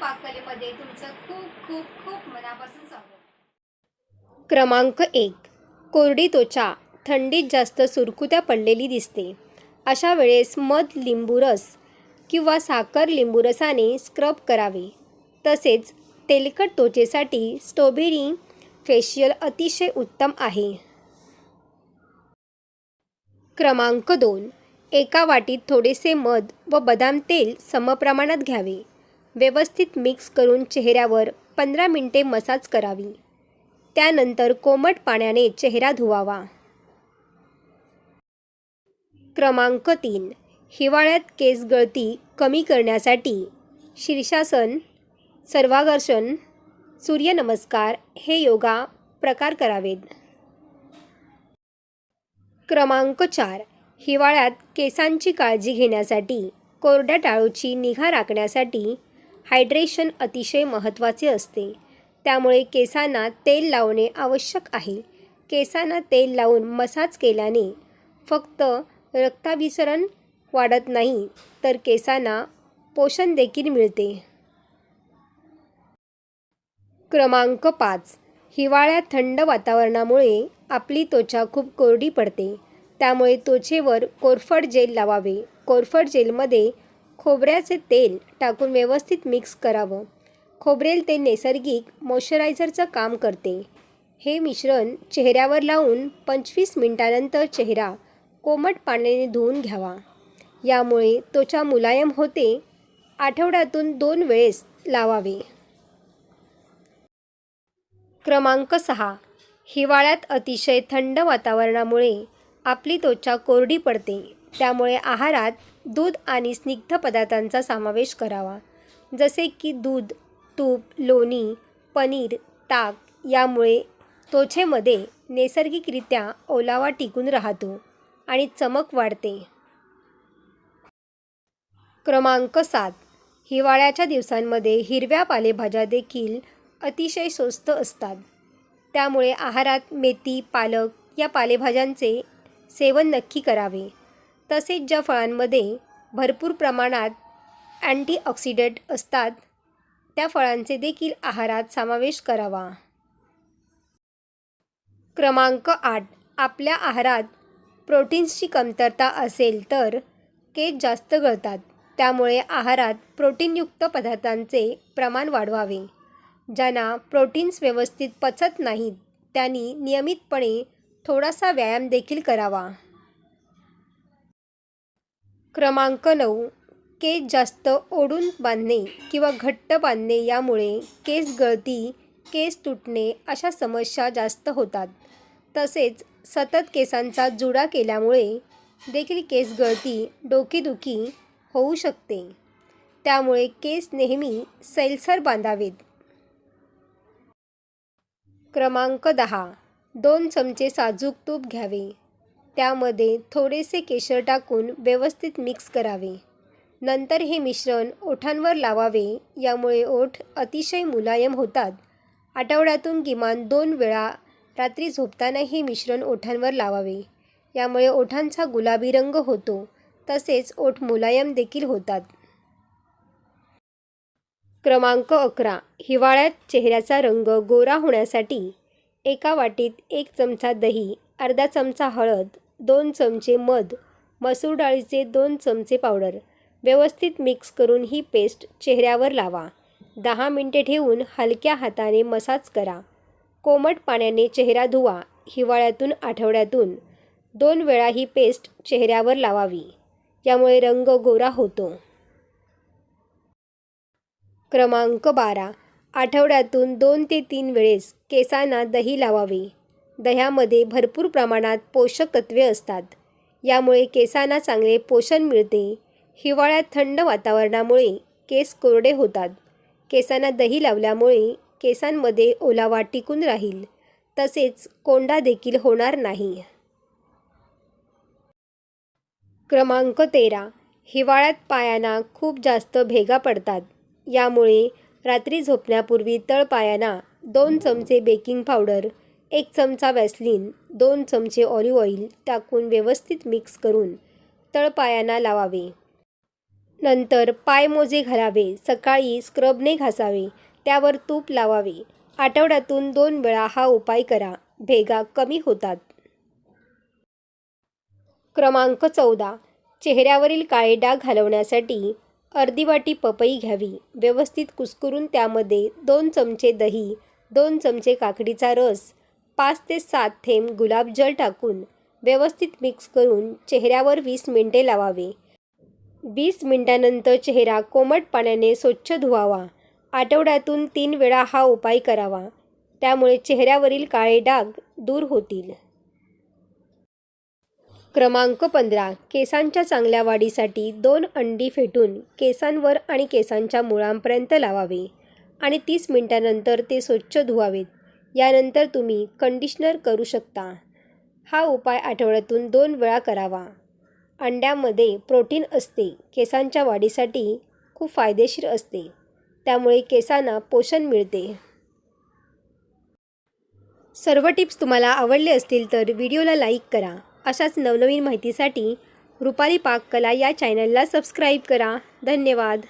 पाककलेमध्ये तुमचं खूप खूप खूप मनापासून स्वागत. क्रमांक एक. कोरडी त्वचा. थंडीत जास्त सुरकुत्या पडलेली दिसते. अशा वेळेस मध लिंबूरस किंवा साखर लिंबूरसाने स्क्रब करावे. तसेच तेलकट त्वचेसाठी स्ट्रॉबेरी फेशियल अतिशय उत्तम आहे. क्रमांक दोन. एका वाटीत थोडेसे मध व बदाम तेल समप्रमाणात घ्यावे. व्यवस्थित मिक्स करून चेहऱ्यावर पंधरा मिनटे मसाज करावी. त्यानंतर कोमट पाण्याने चेहरा धुवावा. क्रमांक तीन. हिवाळ्यात केस गळती कमी करण्यासाठी शीर्षासन सर्वाघर्षण सूर्यनमस्कार हे योगा प्रकार करावेत. क्रमांक चार. हिवाळ्यात केसांची काळजी घेण्यासाठी कोरड्या टाळूची निगा राखण्यासाठी हायड्रेशन अतिशय महत्त्वाचे असते. त्यामुळे केसांना तेल लावणे आवश्यक आहे. केसांना तेल लावून मसाज केल्याने फक्त रक्ताभिसरण वाढत नाही तर केसांना पोषण देखील मिळते. क्रमांक पाच. हिवाळ्यात थंड वातावरणामुळे आपली त्वचा खूप कोरडी पडते. त्यामुळे त्वचेवर कोरफड जेल लावावे. कोरफड जेलमध्ये खोबऱ्याचे तेल टाकून व्यवस्थित मिक्स करावं. खोबरेल तेल नैसर्गिक मॉइश्चरायझरचं काम करते. हे मिश्रण चेहऱ्यावर लावून पंचवीस मिनिटानंतर चेहरा कोमट पाण्याने धुवून घ्यावा. यामुळे त्वचा मुलायम होते. आठवड्यातून दोन वेळेस लावावे. क्रमांक सहा. हिवाळ्यात अतिशय थंड वातावरणामुळे आपली त्वचा कोरडी पडते. त्यामुळे आहारात दूध आणि स्निग्ध पदार्थांचा समावेश करावा. जसे की दूध तूप लोणी पनीर ताक यामुळे त्वचेमध्ये नैसर्गिकरित्या ओलावा टिकून राहतो आणि चमक वाढते. क्रमांक सात. हिवाळ्याच्या दिवसांमध्ये हिरव्या पालेभाज्या देखील अतिशय स्वस्त असतात. त्यामुळे आहारात मेथी पालक या पालेभाज्यांचे सेवन नक्की करावे. तसेच ज्या फळांमध्ये भरपूर प्रमाणात अँटीऑक्सिडंट असतात त्या फळांचे देखील आहारात समावेश करावा. क्रमांक आठ. आपल्या आहारात प्रोटीन्सची कमतरता असेल तर केस जास्त गळतात. त्यामुळे आहारात प्रोटीनयुक्त पदार्थांचे प्रमाण वाढवावे. ज्यांना प्रोटीन्स व्यवस्थित पचत नाहीत त्यांनी नियमितपणे थोडासा व्यायाम देखील करावा. क्रमांक नऊ केस जास्त ओढून बांधणे किंवा घट्ट बांधणे यामुळे केस गळती केस तुटणे अशा समस्या जास्त होतात. तसेच सतत केसांचा जुडा केल्यामुळे देखील केस गळती डोकेदुखी होऊ शकते. त्यामुळे केस नेहमी सैलसर बांधावेत. क्रमांक दहा दोन चमचे साजूक तूप घ्यावे. त्यामध्ये थोडेसे केशर टाकून व्यवस्थित मिक्स करावे. नंतर हे मिश्रण ओठांवर लावावे यामुळे ओठ अतिशय मुलायम होतात. आठवड्यातून किमान दोन वेळा रात्री झोपताना हे मिश्रण ओठांवर लावावे. यामुळे ओठांचा गुलाबी रंग होतो तसेच ओठ मुलायम देखील होतात. क्रमांक अकरा. हिवाळ्यात चेहऱ्याचा रंग गोरा होण्यासाठी एका वाटीत एक चमचा दही अर्धा चमचा हळद दोन चमचे मध मसूर डाळीचे दोन चमचे पावडर. व्यवस्थित मिक्स करून ही पेस्ट चेहऱ्यावर लावा. दहा मिनटे ठेवून हलक्या हाताने मसाज करा. कोमट पाण्याने चेहरा धुवा हिवाळ्यातून आठवड्यातून. दोन वेळा ही पेस्ट चेहऱ्यावर लावावी. यामुळे रंग गोरा होतो. क्रमांक बारा. आठवड्यातून दोन ते तीन वेळेस केसांना दही लावावे. दह्यामध्ये भरपूर प्रमाणात पोषक तत्वे असतात. यामुळे केसांना चांगले पोषण मिळते. हिवाळ्यात थंड वातावरणामुळे केस कोरडे होतात. केसांना दही लावल्यामुळे केसांमध्ये ओलावा टिकून राहील. तसेच कोंडा देखील होणार नाही. क्रमांक तेरा. हिवाळ्यात पायांना खूप जास्त भेगा पडतात. यामुळे रात्री झोपण्यापूर्वी तळपायांना दोन चमचे बेकिंग पावडर एक चमचा वॅसलिन दोन चमचे ऑलिव्ह ऑइल टाकून व्यवस्थित मिक्स करून तळपायांना लावावे. नंतर पायमोजे घालावे सकाळी स्क्रबने घासावे त्यावर तूप लावावे. आठवड्यातून दोन वेळा हा उपाय करा भेगा कमी होतात. क्रमांक चौदा. चेहऱ्यावरील काळे डाग घालवण्यासाठी अर्धी वाटी पपई घ्यावी. व्यवस्थित कुस्करून त्यामध्ये दोन चमचे दही दोन चमचे काकडीचा रस पाच ते सात थेंब गुलाबजल टाकून व्यवस्थित मिक्स करून चेहऱ्यावर वीस मिनिटे लावावे. वीस मिनिटानंतर चेहरा कोमट पाण्याने स्वच्छ धुवावा. आठवड्यातून तीन वेळा हा उपाय करावा. त्यामुळे चेहऱ्यावरील काळे डाग दूर होतील. क्रमांक पंधरा. केसांच्या चांगल्या वाढीसाठी दोन अंडी फेटून केसांवर आणि केसांच्या मुळांपर्यंत लावावे आणि तीस मिनिटानंतर ते स्वच्छ धुवावेत. यानंतर तुम्ही कंडिशनर करू शकता. हा उपाय आठवड्यातून दोन वेळा करावा. अंड्यामध्ये प्रोटीन असते केसांच्या वाढीसाठी खूप फायदेशीर असते त्यामुळे केसांना पोषण मिळते. सर्व टिप्स तुम्हाला आवडले असतील तर व्हिडिओला लाईक करा. अशाच नवनवीन माहितीसाठी रुपाली पाककला या चॅनलला सबस्क्राईब करा. धन्यवाद.